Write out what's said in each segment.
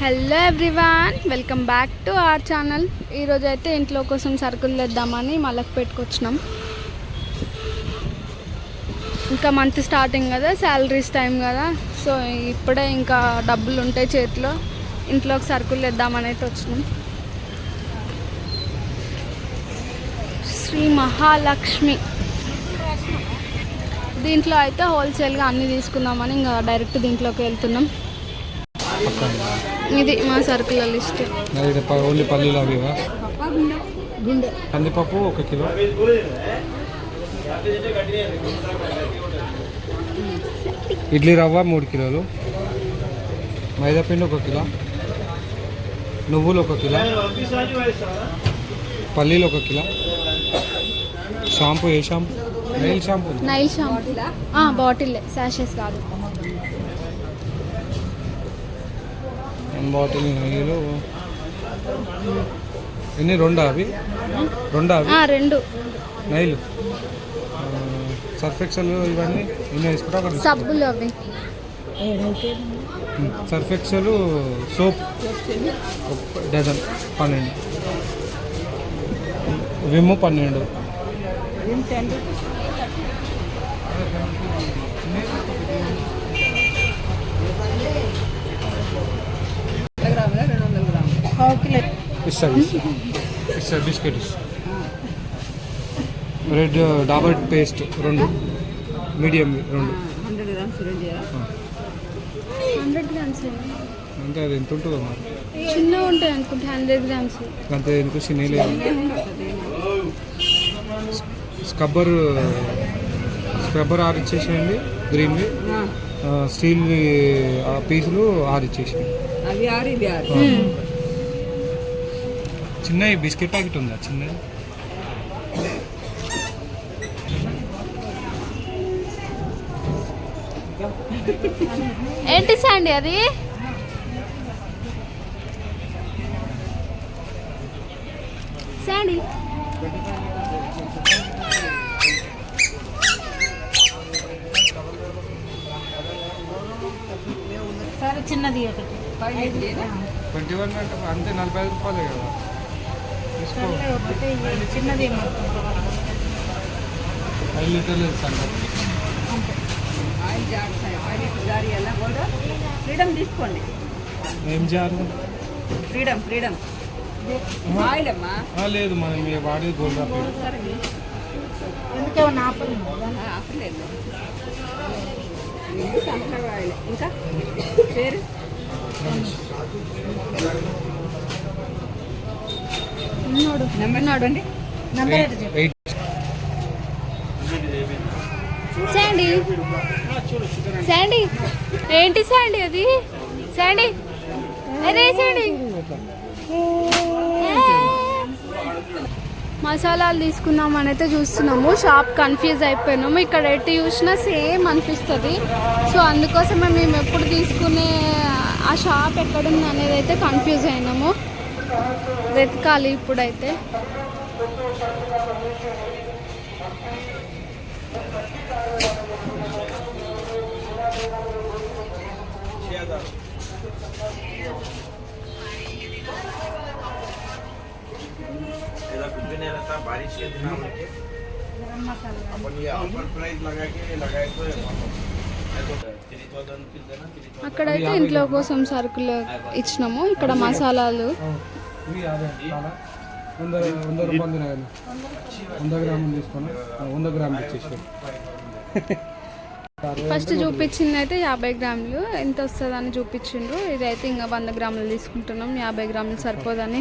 Hello everyone welcome back to our channel ఈరోజు అయితే ఇంట్లో కోసం సరుకులు తెద్దామని మళ్ళీ పెట్టుకొచ్చినాం. ఇంకా మంత్ స్టార్టింగ్ కదా శాలరీస్ టైం కదా. సో ఇప్పుడే ఇంకా డబ్బులు ఉంటాయి చేతిలో. ఇంట్లోకి సరుకులు తెద్దామని అయితే వచ్చినాం. శ్రీ మహాలక్ష్మి. దీంట్లో అయితే హోల్సేల్గా అన్నీ తీసుకుందామని ఇంకా డైరెక్ట్ దీంట్లోకి వెళ్తున్నాం. ఇది మా సరుకుల లిస్ట్. ఓన్లీ పల్లీలు అవివా కందిపప్పు ఒక కిలో. ఇడ్లీ రవ్వ మూడు కిలోలు. మైదాపిండి ఒక కిలో. నువ్వులు ఒక కిలో. పల్లీలు ఒక కిలో. షాంపూ ఏ shampoo? Nyle shampoo Nyle shampoo. Bottle శాషెస్ కాదు. బాటిల్ నెయ్యిలు. ఎన్ని? రెండా అవి? రెండా అవి? ఆ, రెండు. నైలు సర్ఫ్ ఎక్సెల్ ఇవన్నీ ఎన్ని వేసుకుంటా సబ్బులు అవి. Surf Excel soap. డజన్ పన్నెండు. విమ్ పన్నెండు. బిస్కెట్ రెడ్ డాబర్ పేస్ట్ రెండు. మీడియం రెండు. హండ్రెడ్ గ్రామ్స్ అంటే అది ఎంత ఉంటుందో మరి? చిన్నగా ఉంటాయి అనుకుంటే హండ్రెడ్ గ్రామ్స్. అంతే ఎందుకు సినీలేదు స్క్రబ్బర్ స్క్రబ్బర్ ఆరు ఇచ్చేసేయండి గ్రీన్వి. స్టీల్వి ఆ పీసులు ఆరు ఇచ్చేసేయండి. అవి ఆరు చిన్న బిస్కెట్ ప్యాకెట్ ఉందా? చిన్న ఏంటి సండి అది? శాండీ సరే చిన్నది ఒకటి. ట్వంటీ వన్ అంటే అంతే నలభై ఐదు రూపాయలే కదా. చిన్నది ఐదు లీటర్లు ఆయిల్ జార్ సార్ ఆయిల్ జారీ ఎలా కూడా ఫ్రీడమ్ తీసుకోండి. ఏం చేయాలి? Freedom freedom. ఆయిల్ అమ్మా. ఆ, లేదు మనం ఇక వాడేది గోల్డ్ ఎందుకేమన్నా ఆఫర్ ఆఫర్ లేదు ఇంకా? పేరు? ఉన్నాడు నెంబర్ నాడండి నంబర్ ఏంటో చెప్పు ఎయిట్ శాండీ. శాండీ. ఏంటి శాండీ అది? శాండీ. అరే శాండీ. మసాలాలు తీసుకుందామని అయితే చూస్తున్నాము. షాప్ కన్ఫ్యూజ్ అయిపోయినాము. ఇక్కడ ఎటు చూసినా సేమ్ అనిపిస్తుంది. సో అందుకోసమే మేము ఎప్పుడు తీసుకునే ఆ షాప్ ఎక్కడుంది అనేది అయితే కన్ఫ్యూజ్ అయినాము. వెతకాలి ఇప్పుడైతే ऐसा कुछ भी नहीं रहता बारिश के दिन में अपन ये ऑफर प्राइस लगा के लगाए तो थ्री थाउजेंड रुपीज है ना थ्री అక్కడైతే ఇంట్లో కోసం సరుకులు ఇచ్చినాము ఇక్కడ మసాలాలు ఇవి యాభై చాలా వంద వంద రూపాయలు వంద గ్రాములు వంద గ్రాములు ఇచ్చేసి ఫస్ట్ చూపించింది అయితే యాభై గ్రాములు. ఎంత వస్తుందని చూపించిండ్రు. ఇదైతే ఇంకా వంద గ్రాములు తీసుకుంటున్నాం. యాభై గ్రాములు సరిపోదని.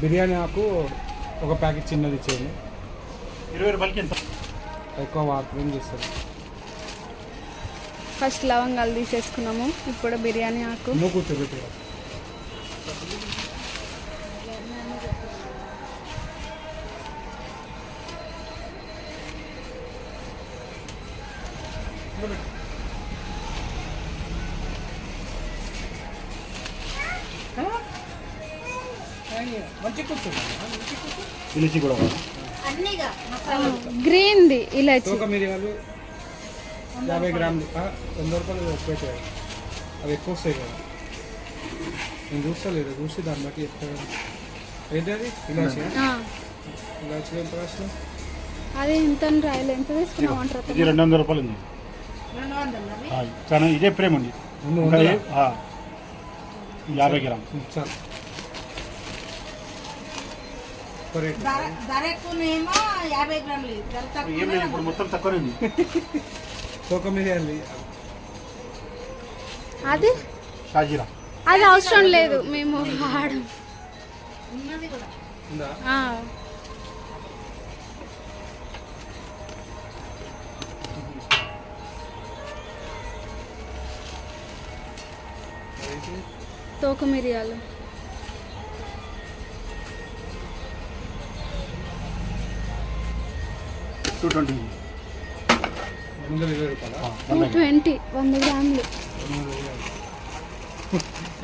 బిర్యానీ ఆకు ఒక ప్యాకెట్ చిన్నది ఇచ్చేయండి. ఇరవై రూపాయలకి ఎంత? ఎక్కువ వాటర్ ఏం చేస్తారు. ఫస్ట్ లవంగాలు తీసేసుకున్నాము. ఇప్పుడు బిర్యానీ ఆకు. గ్రీన్ది ఇలాచి. యాభై గ్రాములు. వంద రూపాయలు అవుతాయి అవి ఎక్కువ వస్తాయి కదా. నేను చూస్తలేదు చూసి దాన్ని బట్టి చెప్తాను. ఏంటి అది? ఇలాచి? ఇలాచి ఎంత రాసిన? అది ఎంత అని రాయలే. ఎంత ఇది రెండు వందల రూపాయలు ఉంది. చాలా ఇదే ప్రేమ ఉంది. యాభై గ్రామ్ చాలు. ధర ఎక్కువనేమో యాభై గ్రాములు. ధర లేదు ఇప్పుడు తక్కువ మొత్తం తక్కువనే ఉంది. తూక అది? షాజీరా. అది అవసరం లేదు మేము వాడం? తోక మిరియాలు. టూ ట్వంటీ టూ ట్వంటీ వంద గ్రాములు.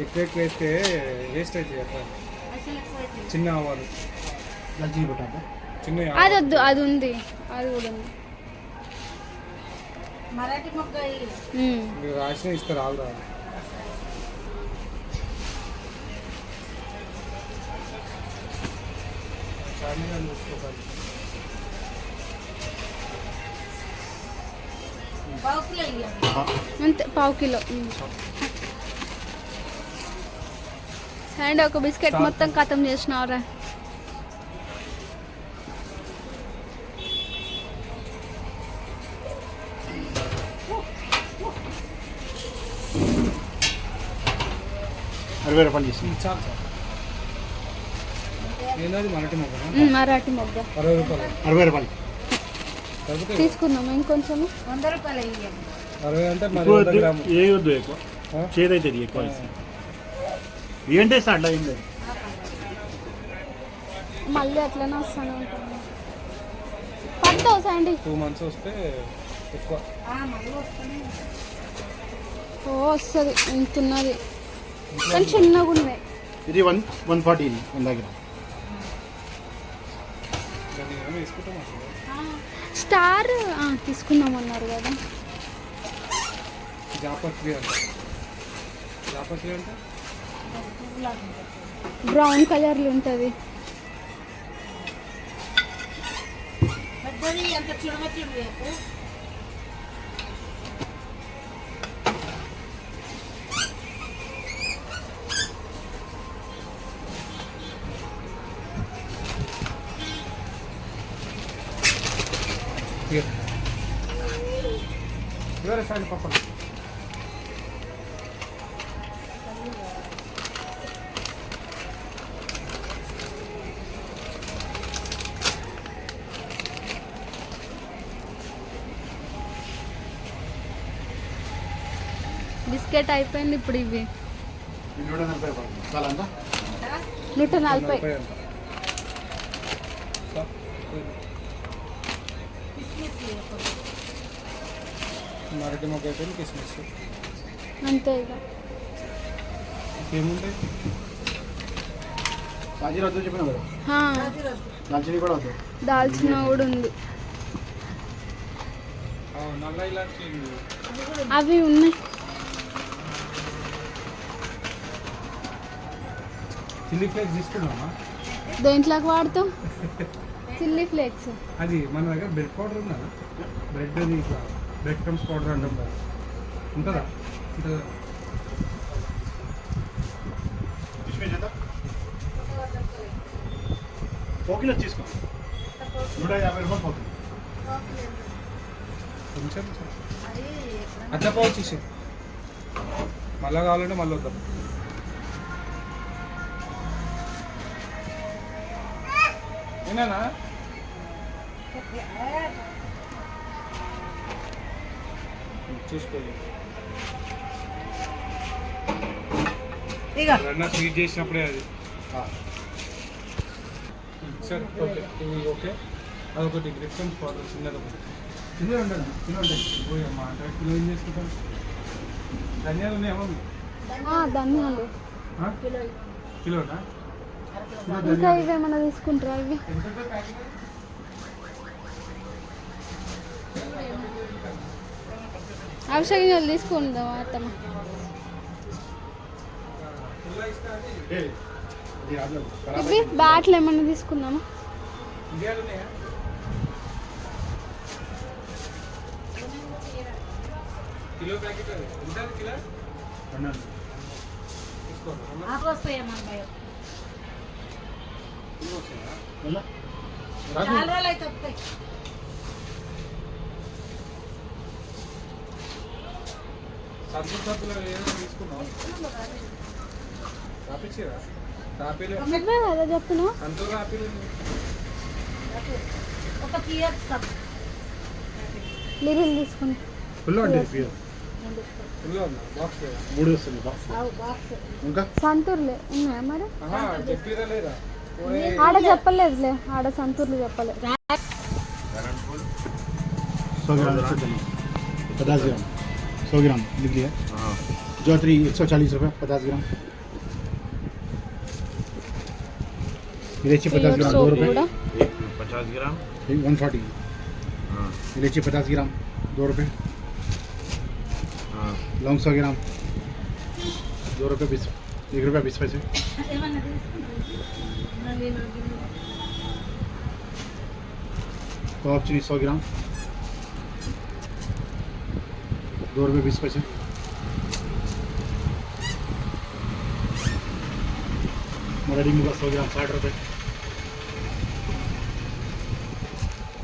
ఎక్కువ ఎక్కువ వేస్తే వేస్ట్ అవుతాయి అట్లా అవుతుంది. చిన్న ఆవాలు. అది. వద్దు అది ఉంది. అది కూడా ఉంది. మరాఠీ మొగ్గ. మీరు రాసిన ఇస్తారు చార్మినార్ చూసుకోవాలి అంతే పావు కిలో. అండ్ ఒక బిస్కెట్ మొత్తం ఖతం చేసినావురా. అరవై రూపాయలు చేసి చాలు మరాఠీ మొగ్గ. అరవై రూపాయలు. అరవై రూపాయలు. తీసుకుందాం ఇంకొంచెం వంద రూపాయలు అరవై అంటే ఎక్కువ ఏ వద్దు? చేదైతుంది ఎక్కువ. ఏంటి సార్ అట్లా లేదు మళ్ళీ అట్లనే వస్తానే ఉంటాను. పడతావు సండి టూ మంత్స్ వస్తే ఎక్కువ. వస్తుంది ఓ వస్తుంది. ఇంతున్నది. కానీ చిన్నగా ఉన్నాయి ఇది వన్ వన్ ఫార్టీ ఇది వన్ దగ్గర స్టార్ ఆ, తీసుకుందాం అన్నారు కదా బ్రౌన్ కలర్లో ఉంటుంది. ఎంత చుడవ రేపు ఇవరే సాయంత్రం పక్కన బిస్కెట్ అయిపోయింది ఇప్పుడు ఇవి ఇది నూట నలభై రూపాయలు చాలా అంతా నూట నలభై నలభై అంట మరటి మొక్క అయిపోయింది కిస్మిస్ అంతే ఇక. ఏముంటాయి చెప్పిన కదా? దాల్చిని కూడా వద్దు. దాల్చిన కూడా ఉంది. అవి ఉన్నాయి. చిల్లీ ఫ్లేక్స్ తీసుకున్నామా దేంట్లోకి వాడతాం చిల్లీ ఫ్లేక్స్. అది మన దగ్గర బ్రెడ్ పౌడర్ ఉందా బ్రెడ్ అది ఇట్లా బ్రెడ్ క్రమ్స్ పౌడర్ అంటాం కదా. ఉంటుందా? ఉంటుందా? కిస్మిస్ ఎంత ఓ కిలో తీసుకో. నూట యాభై రూపాయలు పోతుంది అట్లా పౌచ్ ఇచ్చే మళ్ళా కావాలంటే మళ్ళీ వద్దాం. ఏనా చూసుకోలేదు ఎవరన్నా ట్రీట్ చేసినప్పుడే అది. సరే ఓకే ఇవి ఓకే అదొకటి గ్రిఫ్టన్స్ పౌడర్ చిన్నది ఒకటి. చిన్నది ఉండండి చిన్న ఉంటుంది పోయి మా అంటే కిలో ఏం చేసుకుంటాం ధనియాలు. ఉన్నాయేమో ధనియాలు? కిలోనా? కిలో ఇంకా ఇవేమన్నా తీసుకుంటారా ఇవి? అవసరం తీసుకుందాం అత్తమ్మ. ఇవి బ్యాట్లు ఏమైనా తీసుకుందామా? కిలో ప్యాకెట్ ఎంత కిలో? వస్తాయి ఫుల్ అండి పియర్. మూడు వస్తుంది బాక్స్. ఇంకా? సంతూర్లే ఉన్నాయా మరి? చెప్పిరా లేదా? ఆడ చెప్పలేదులే ఆడ సంతూర్లు చెప్పలేదు करण फूल सौ ग्राम एक सौ चालीस पचास ग्राम सौ ग्राम लिख लिया हाँ जौतरी एक सौ चालीस रुपये पचास ग्राम इलायची पचास ग्राम दो सोप रुपये కూడా एक पचास ग्राम वन फोर्टी हाँ इलायची पचास ग्राम दो रुपये हाँ लौंग सौ ग्राम दो रुपये बीस एक रुपया बीस पैसे ఏమన్నా తీసుకున్నావు నవీన్ कबाब चीनी सौ ग्राम दो रुपये बीस पैसे मराठी मुगा सौ ग्राम साठ रुपये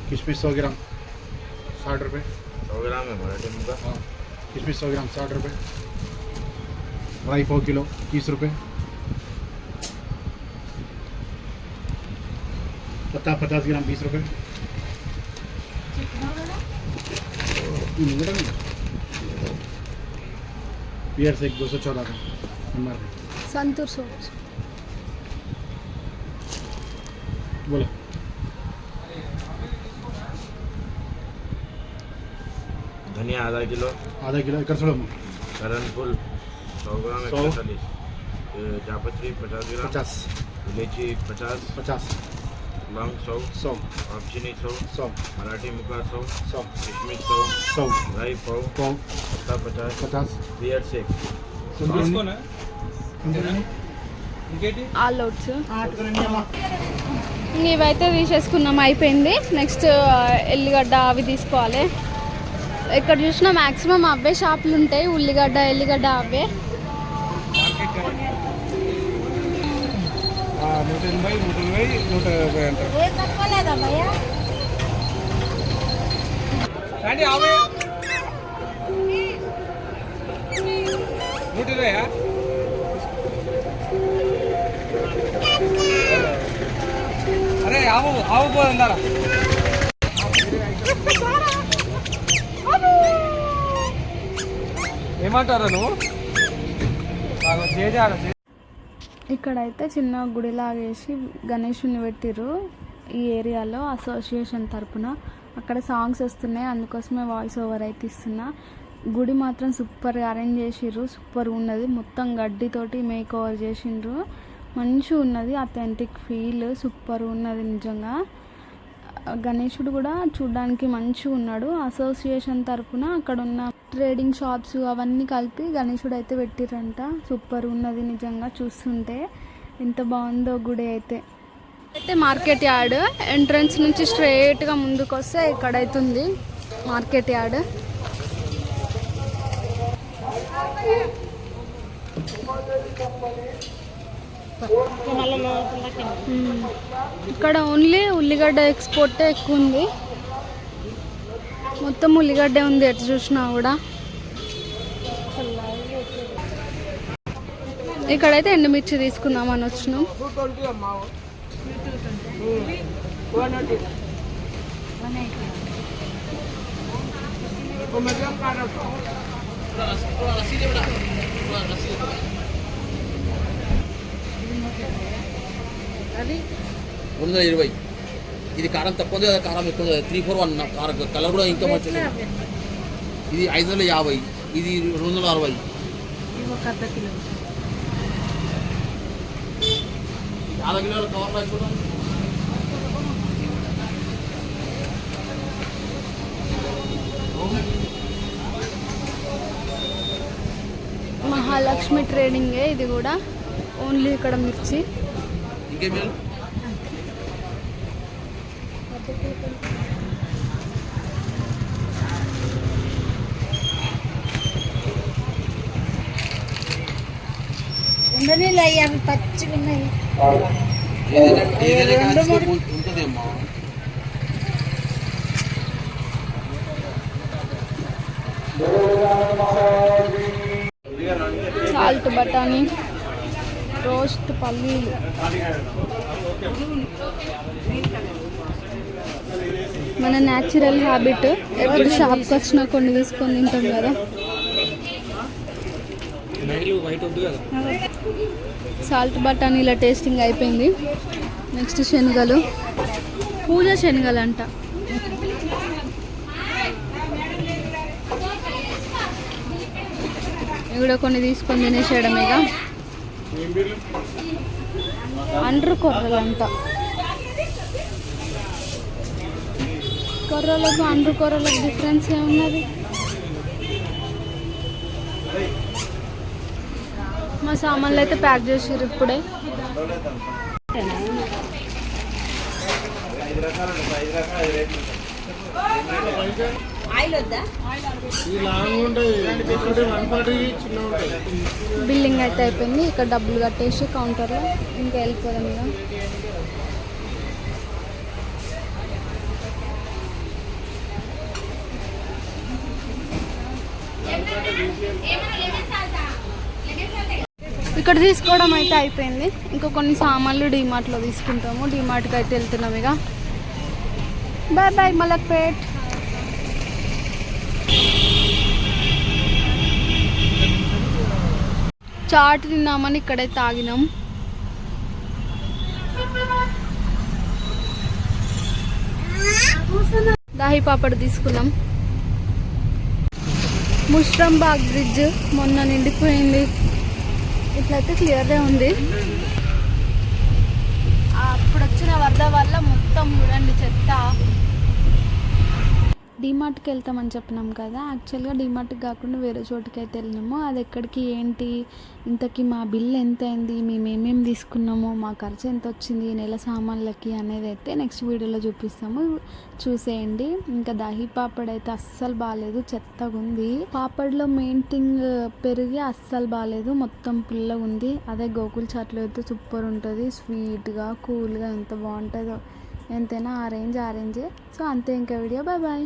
किशमिश सौ ग्राम साठ रुपये सौ ग्राम है मराठी मुगा हाँ किशमिश सौ ग्राम साठ रुपये राई पाव किलो तीस रुपये पत्ता पचास ग्राम बीस रुपये पियर से दो सौ चौदह का नंबर संतूर सौ। बोलो। धनिया आधा किलो। आधा किलो कर सड़ो करण फूल। सौ ग्राम एक सौ। सौ चालीस ये जापत्री पचास ग्राम पचास इलायची पचास पचास लौंग सौ सौ दालचीनी सौ सौ मराठी मुगा सौ सौ किशमिश सौ सौ राई पाव सौ पत्ता पचास पचास बियर शेक తీసుకోనా ఇంకేంటి ఆల్ అవుట్స్ ఇవైతే తీసేసుకున్నాం అయిపోయింది నెక్స్ట్ ఎల్లిగడ్డ అవి తీసుకోవాలి ఎక్కడ చూసినా మ్యాక్సిమం అవే షాపులు ఉంటాయి ఉల్లిగడ్డ ఎల్లిగడ్డ అవే నూట ఎనభై నూట ఇరవై నూట యాభై అంటారు నూట ఇరవయా అరే ఆవు ఆవు పోదందారా? ఏమంటారా నువ్వు? చేజారా ఇక్కడైతే చిన్న గుడిలాగేసి గణేషుని పెట్టిర్రు ఈ ఏరియాలో అసోసియేషన్ తరపున. అక్కడ సాంగ్స్ వస్తున్నాయి అందుకోసమే వాయిస్ ఓవర్ అయితే ఇస్తున్నా. గుడి మాత్రం సూపర్గా అరేంజ్ చేసిర్రు సూపర్ ఉన్నది. మొత్తం గడ్డితోటి మేక్ ఓవర్ చేసిండ్రు మంచిగా ఉన్నది అథెంటిక్ ఫీల్ సూపర్ ఉన్నది నిజంగా. గణేషుడు కూడా చూడడానికి మంచిగా ఉన్నాడు. అసోసియేషన్ తరపున అక్కడ ఉన్న ట్రేడింగ్ షాప్స్ అవన్నీ కలిపి గణేశుడు అయితే పెట్టిర్రంట సూపర్ ఉన్నది నిజంగా చూస్తుంటే. ఎంత బాగుందో గుడి అయితే. అయితే మార్కెట్ యార్డ్. ఎంట్రన్స్ నుంచి స్ట్రైట్గా ముందుకు వస్తే ఇక్కడైతే ఉంది మార్కెట్ యార్డ్. ఇక్కడ ఓన్లీ ఉల్లిగడ్డ ఎక్స్పోర్టే ఎక్కువ ఉంది మొత్తం ఉల్లిగడ్డే ఉంది ఎటు చూసినా కూడా. ఇక్కడైతే ఎండుమిర్చి తీసుకుందామని వచ్చినాం. వందల ఇరవై. ఇది కారం తక్కువ ఉంది కదా కారం ఎక్కువ త్రీ ఫోర్ వన్ కారం. కలర్ కూడా ఇంకా మంచిది ఇది ఐదు వందల యాభై. ఇది రెండు వందల అరవై. అర కిలోల కవర్ మహాలక్ష్మి ట్రేడింగే ఇది కూడా. ఓన్లీ ఇక్కడ మిర్చి. ఇంకేం ఉండనీళ్ళు అయ్యి అవి పచ్చిగా ఉన్నాయి. ఏదైనా కాల్చుకోపు ఉంటుందేమ్మా సాల్ట్ బఠానీ రోస్ట్ పల్లీలు. మన న్యాచురల్ హ్యాబిట్ ఎప్పుడు షాప్కి వచ్చినా కొన్ని తీసుకొని తింటాం కదా. సాల్ట్ బఠానీల టేస్టింగ్ అయిపోయింది. నెక్స్ట్ శనగలు. పూజ శనగలు అంట ఇవి కూడా కొన్ని తీసుకొని తినేసేయడమేగా. అండ్రు కొర్రలు అంట కొర్రలకు అండ్రు కొర్రలకు డిఫరెన్స్ ఏమున్నది మా సామాన్లు అయితే ప్యాక్ చేసారు ఇప్పుడే. ఐదు బిల్లింగ్ అయితే అయిపోయింది. ఇక్కడ డబ్బులు కట్టేసి కౌంటర్లో ఇంకా వెళ్ళిపోదాం ఇక. ఇక్కడ తీసుకోవడం అయితే అయిపోయింది. ఇంకా కొన్ని సామాన్లు డిమార్ట్లో తీసుకుంటాము. డిమార్ట్కి అయితే వెళ్తున్నాం ఇక. బాయ్ బాయ్ మలక్పేట్ చాట్ తిన్నామని ఇక్కడే తాగినాం. దాహి పాపడ్ తీసుకున్నాం. ముష్రంబాగ్ బ్రిడ్జ్ మొన్న నిండిపోయింది. ఇట్లయితే క్లియర్గా ఉంది. అప్పుడు వచ్చిన వరద వల్ల డీమార్ట్కి వెళ్తామని చెప్పినాం కదా. యాక్చువల్గా డీమార్ట్కి కాకుండా వేరే చోటుకి అయితే వెళ్ళినాము. అది ఎక్కడికి ఏంటి ఇంతకీ మా బిల్ ఎంత అయింది మేము ఏమేమి తీసుకున్నాము మా ఖర్చు ఎంత వచ్చింది నెల సామాన్లకి అనేది అయితే నెక్స్ట్ వీడియోలో చూపిస్తాము. చూసేయండి. ఇంకా దహి పాపడ్ అయితే అస్సలు బాగాలేదు చెత్తగా ఉంది. పాపడ్లో మెయిన్ థింగ్ పెరిగి అస్సలు బాగాలేదు మొత్తం పుల్లగా ఉంది. అదే గోకుల్ చాట్లో అయితే సూపర్ ఉంటుంది. స్వీట్గా కూల్గా ఎంత బాగుంటుందో ఎంతైనా ఆ రేంజ్ ఆ రేంజే సో అంతే ఇంకా వీడియో బాయ్ బాయ్